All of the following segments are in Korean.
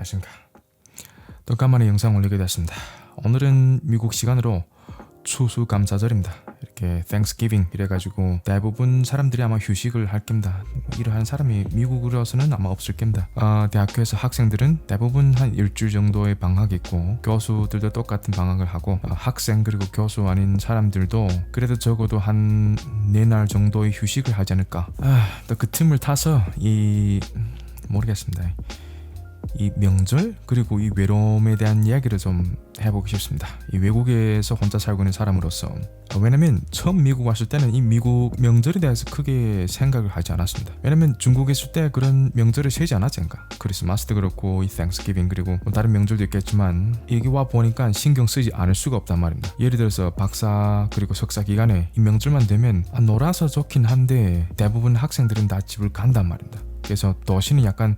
안녕하십니까. 또 간만에 영상 올리게 됐습니다. 오늘은 미국 시간으로 추수감사절입니다. 이렇게 Thanksgiving 이래가지고 대부분 사람들이 아마 휴식을 할 겁니다. 이러한 사람이 미국으로서는 아마 없을 겁니다. 어, 대학교에서 학생들은 대부분 한 일주일 정도의 방학이 있고 교수들도 똑같은 방학을 하고 어, 학생 그리고 교수 아닌 사람들도 그래도 적어도 한 네 날 정도의 휴식을 하지 않을까. 아, 또 그 틈을 타서 이 모르겠습니다. 이 명절 그리고 이 외로움에 대한 이야기를 좀 해보고 싶습니다. 이 외국에서 혼자 살고 있는 사람으로서 어, 왜냐면 처음 미국 왔을 때는 이 미국 명절에 대해서 크게 생각을 하지 않았습니다. 왜냐면 중국에 있을 때 그런 명절을 세지 않았잖가. 크리스마스도 그렇고 이 땡스기빙 그리고 뭐 다른 명절도 있겠지만 여기 와 보니까 신경 쓰지 않을 수가 없단 말입니다. 예를 들어서 박사 그리고 석사 기간에 이 명절만 되면 아, 놀아서 좋긴 한데 대부분 학생들은 다 집을 간단 말입니다. 그래서 도시는 약간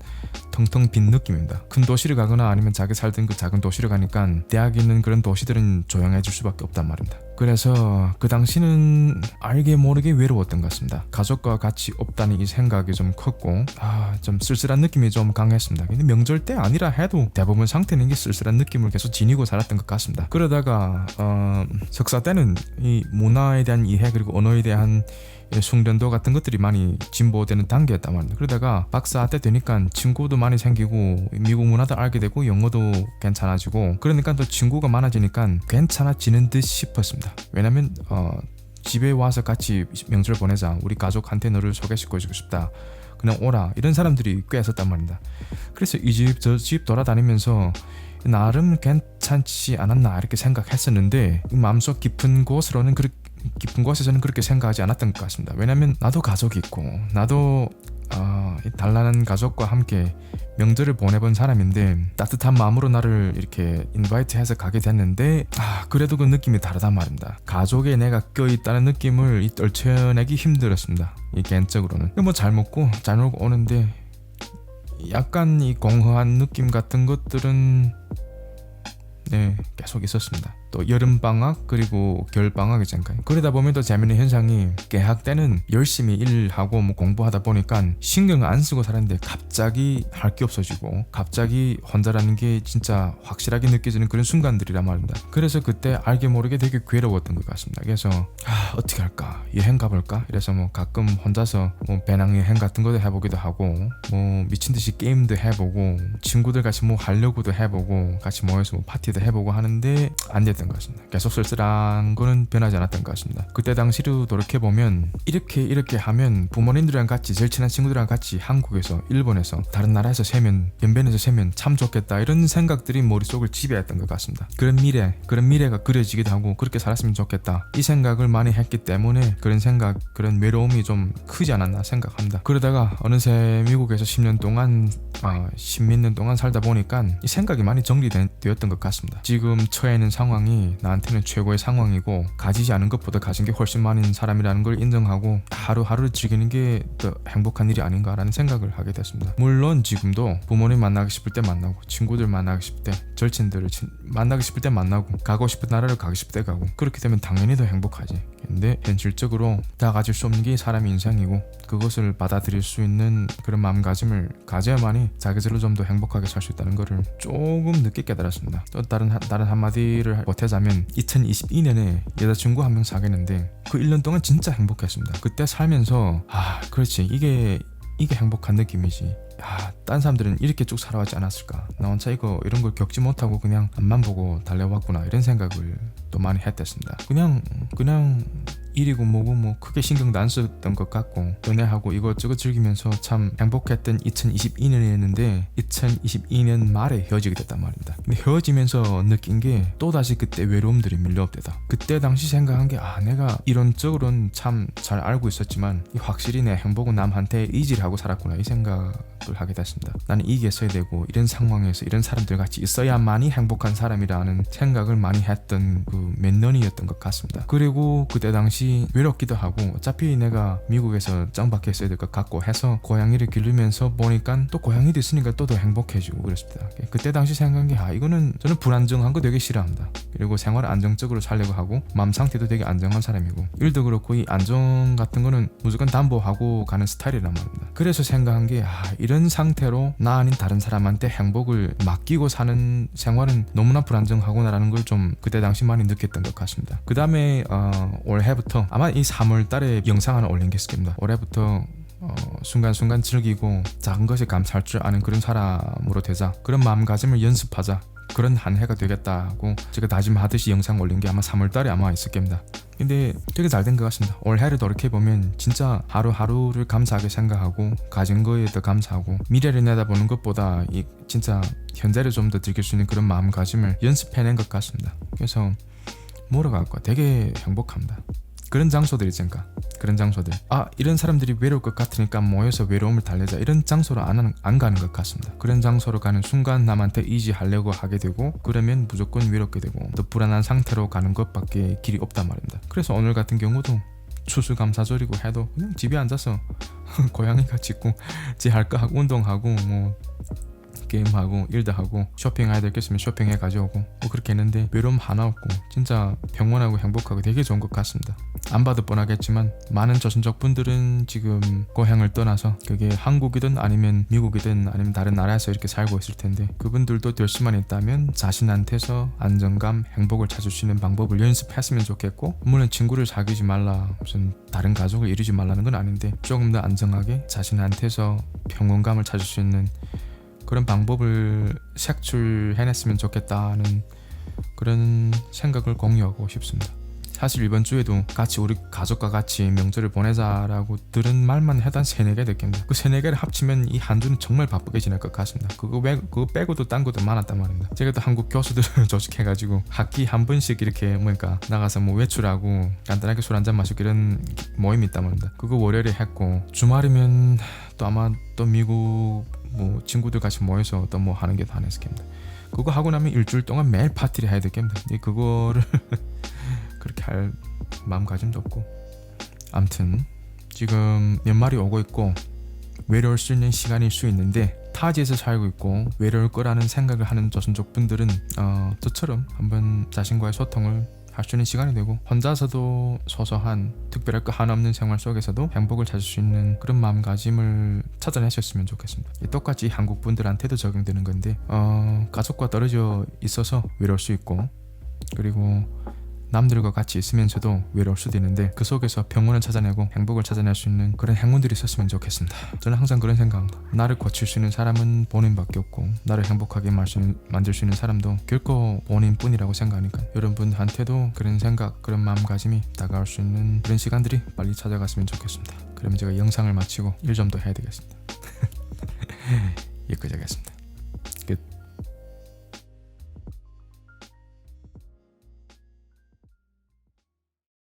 텅텅 빈 느낌입니다. 큰 도시를 가거나 아니면 자기 살던 그 작은 도시를 가니까 대학에 있는 그런 도시들은 조용해질 수밖에 없단 말입니다. 그래서 그 당시는 알게 모르게 외로웠던 것 같습니다. 가족과 같이 없다는 이 생각이 좀 컸고 아 좀 쓸쓸한 느낌이 좀 강했습니다. 근데 명절 때 아니라 해도 대부분 상태는 게 쓸쓸한 느낌을 계속 지니고 살았던 것 같습니다. 그러다가 어, 석사 때는 이 문화에 대한 이해 그리고 언어에 대한 예, 숙련도 같은 것들이 많이 진보되는 단계였단 말입니다. 그러다가 박사 때 되니까 친구도 많이 생기고 미국 문화도 알게 되고 영어도 괜찮아지고 그러니까 또 친구가 많아지니까 괜찮아지는 듯 싶었습니다. 왜냐면 어, 집에 와서 같이 명절 보내자. 우리 가족한테 너를 소개시켜주고 싶다. 그냥 오라. 이런 사람들이 꽤 있었단 말입니다. 그래서 이 집 저 집 돌아다니면서 나름 괜찮지 않았나 이렇게 생각했었는데 마음속 깊은 곳으로는 그렇게 깊은 곳에서는 그렇게 생각하지 않았던 것 같습니다. 왜냐하면 나도 가족이 있고 나도 어, 이 단란한 가족과 함께 명절을 보내본 사람인데 따뜻한 마음으로 나를 이렇게 인바이트해서 가게 됐는데 아 그래도 그 느낌이 다르단 말입니다. 가족에 내가 껴있다는 느낌을 이 떨쳐내기 힘들었습니다. 이 개인적으로는 뭐 잘 먹고 잘 놀고 오는데 약간 이 공허한 느낌 같은 것들은 네 계속 있었습니다. 또 여름 방학 그리고 겨울 방학이잖아요. 그러다 보면 또 재밌는 현상이 개학 때는 열심히 일하고 뭐 공부하다 보니까 신경 안 쓰고 살았는데 갑자기 할 게 없어지고 갑자기 혼자라는 게 진짜 확실하게 느껴지는 그런 순간들이란 말입니다. 그래서 그때 알게 모르게 되게 괴로웠던 것 같습니다. 그래서 아, 어떻게 할까 여행 가볼까? 이래서 뭐 가끔 혼자서 뭐 배낭 여행 같은 것도 해보기도 하고 뭐 미친 듯이 게임도 해보고 친구들 같이 뭐 하려고도 해보고 같이 모여서 뭐 파티도 해보고 하는데 안 됐던 것 같습니다. 계속 쓸쓸한 거는 변하지 않았던 것 같습니다. 그때 당시로 돌이켜 보면 이렇게 이렇게 하면 부모님들이랑 같이 제일 친한 친구들이랑 같이 한국에서 일본에서 다른 나라에서 세면 변변에서 세면 참 좋겠다 이런 생각들이 머릿속을 지배했던 것 같습니다. 그런 미래 그런 미래가 그려지기도 하고 그렇게 살았으면 좋겠다 이 생각을 많이 했기 때문에 그런 생각 그런 외로움이 좀 크지 않았나 생각합니다. 그러다가 어느새 미국에서 10년 동안 아, 10몇 년 동안 살다 보니까 이 생각이 많이 정리되었던 것 같습니다. 지금 처해 있는 상황이 나한테는 최고의 상황이고 가지지 않은 것보다 가진 게 훨씬 많은 사람이라는 걸 인정하고 하루하루를 즐기는 게 더 행복한 일이 아닌가라는 생각을 하게 됐습니다. 물론 지금도 부모님 만나고 싶을 때 만나고 친구들 만나고 싶을 때 절친들을 친- 만나고 싶을 때 만나고 가고 싶은 나라를 가고 싶을 때 가고 그렇게 되면 당연히 더 행복하지. 근데 현실적으로 다 가질 수 없는 게 사람의 인생이고 그것을 받아들일 수 있는 그런 마음가짐을 가져야만이 자기들로 좀 더 행복하게 살 수 있다는 것을 조금 늦게 깨달았습니다. 또 다른 한- 다른 한마디를 보태자면 2022년에 여자친구 한 명 사귀는데 그 1년 동안 진짜 행복했습니다. 그때 살면서 아 그렇지 이게 이게 행복한 느낌이지. 아, 딴 사람들은 이렇게 쭉 살아왔지 않았을까? 나 혼자 이거 이런 걸 겪지 못하고 그냥 앞만 보고 달려왔구나 이런 생각을 또 많이 했댔습니다. 그냥 그냥 일이고 뭐고 뭐 크게 신경도 안 썼던 것 같고 연애하고 이것저것 즐기면서 참 행복했던 2022년이었는데 2022년 말에 헤어지게 됐단 말입니다. 근데 헤어지면서 느낀 게 또다시 그때 외로움들이 밀려옵대다. 그때 당시 생각한 게 아 내가 이론적으로는 참 잘 알고 있었지만 이 확실히 내 행복은 남한테 의지를 하고 살았구나 이 생각 을 하게 됐습니다. 나는 이게 있어야 되고 이런 상황에서 이런 사람들 같이 있어야만이 행복한 사람이라는 생각을 많이 했던 그 몇 년이었던 것 같습니다. 그리고 그때 당시 외롭기도 하고 어차피 내가 미국에서 짱박혀 있어야 될 것 같고 해서 고양이를 기르면서 보니까 또 고양이도 있으니까 또 더 행복해지고 그랬습니다. 그때 당시 생각한 게 아 이거는 저는 불안정한 거 되게 싫어합니다. 그리고 생활을 안정적으로 살려고 하고 마음 상태도 되게 안정한 사람이고 일도 그렇고 이 안정 같은 거는 무조건 담보하고 가는 스타일이란 말입니다. 그래서 생각한 게 아, 이런 상태로 나 아닌 다른 사람한테 행복을 맡기고 사는 생활은 너무나 불안정하구나라는 걸 좀 그때 당시 많이 느꼈던 것 같습니다. 그 다음에 어, 올해부터 아마 이 3월 달에 영상 하나 올린 게 있을 겁니다. 올해부터 어, 순간순간 즐기고 작은 것에 감사할 줄 아는 그런 사람으로 되자 그런 마음가짐을 연습하자 그런 한 해가 되겠다고 제가 다짐하듯이 영상 올린 게 아마 3월 달에 아마 있을 겁니다. 근데 되게 잘 된 것 같습니다. 올해를 돌이켜 보면 진짜 하루하루를 감사하게 생각하고 가진 거에 더 감사하고 미래를 내다보는 것보다 이 진짜 현재를 좀 더 즐길 수 있는 그런 마음가짐을 연습해낸 것 같습니다. 그래서 뭐라고 할까? 되게 행복합니다. 그런 장소들 있잖까. 그런 장소들. 아 이런 사람들이 외로울 것 같으니까 모여서 외로움을 달래자. 이런 장소로 안, 안 가는 것 같습니다. 그런 장소로 가는 순간 남한테 의지하려고 하게 되고 그러면 무조건 외롭게 되고 또 불안한 상태로 가는 것밖에 길이 없단 말입니다. 그래서 오늘 같은 경우도 추수감사절이고 해도 그냥 집에 앉아서 고양이가 짖고 지할거 하고 운동하고 뭐 게임하고 일도 하고 쇼핑해야 될 게 있으면 쇼핑해 가져오고 뭐 그렇게 했는데 외로움 하나 없고 진짜 평온하고 행복하고 되게 좋은 것 같습니다 안 봐도 뻔하겠지만 많은 조선족 분들은 지금 고향을 떠나서 그게 한국이든 아니면 미국이든 아니면 다른 나라에서 이렇게 살고 있을 텐데 그분들도 될 수만 있다면 자신한테서 안정감 행복을 찾을 수 있는 방법을 연습했으면 좋겠고 물론 친구를 사귀지 말라 무슨 다른 가족을 이루지 말라는 건 아닌데 조금 더 안정하게 자신한테서 평온감을 찾을 수 있는 그런 방법을 색출해냈으면 좋겠다는 그런 생각을 공유하고 싶습니다. 사실 이번 주에도 같이 우리 가족과 같이 명절을 보내자라고 들은 말만 한 세네 개 됐겠네요. 그 세네 개를 합치면 이 한 주는 정말 바쁘게 지낼 것 같습니다. 그거 외 그거 빼고도 딴 것도 많았단 말입니다. 제가 또 한국 교수들을 조직해가지고 학기 한 번씩 이렇게 뭐니까 나가서 뭐 외출하고 간단하게 술 한잔 마시고 이런 모임이 있단 말입니다. 그거 월요일에 했고 주말이면 또 아마 또 미국 뭐 친구들 같이 모여서 또 뭐 하는 게 다 했을 겁니다. 그거 하고 나면 일주일 동안 매일 파티를 해야. 근데 그거를 할 마음가짐도 없고 암튼 지금 연말이 오고 있고 외로울 수 있는 시간일 수 있는데 타지에서 살고 있고 외로울 거라는 생각을 하는 조선족 분들은 어, 저처럼 한번 자신과의 소통을 할 수 있는 시간이 되고 혼자서도 소소한 특별할 거 하나 없는 생활 속에서도 행복을 찾을 수 있는 그런 마음가짐을 찾아내셨으면 좋겠습니다. 이 똑같이 한국 분들한테도 적용되는 건데 어, 가족과 떨어져 있어서 외로울 수 있고 그리고 남들과 같이 있으면서도 외로울 수도 있는데 그 속에서 평온을 찾아내고 행복을 찾아낼 수 있는 그런 행운들이 있었으면 좋겠습니다. 저는 항상 그런 생각합니다. 나를 고칠 수 있는 사람은 본인밖에 없고 나를 행복하게 만들 수 있는 사람도 결코 본인뿐이라고 생각하니까 여러분한테도 그런 생각, 그런 마음가짐이 다가올 수 있는 그런 시간들이 빨리 찾아갔으면 좋겠습니다. 그러면 제가 영상을 마치고 일 좀 더 해야 되겠습니다. 여기까지 하겠습니다.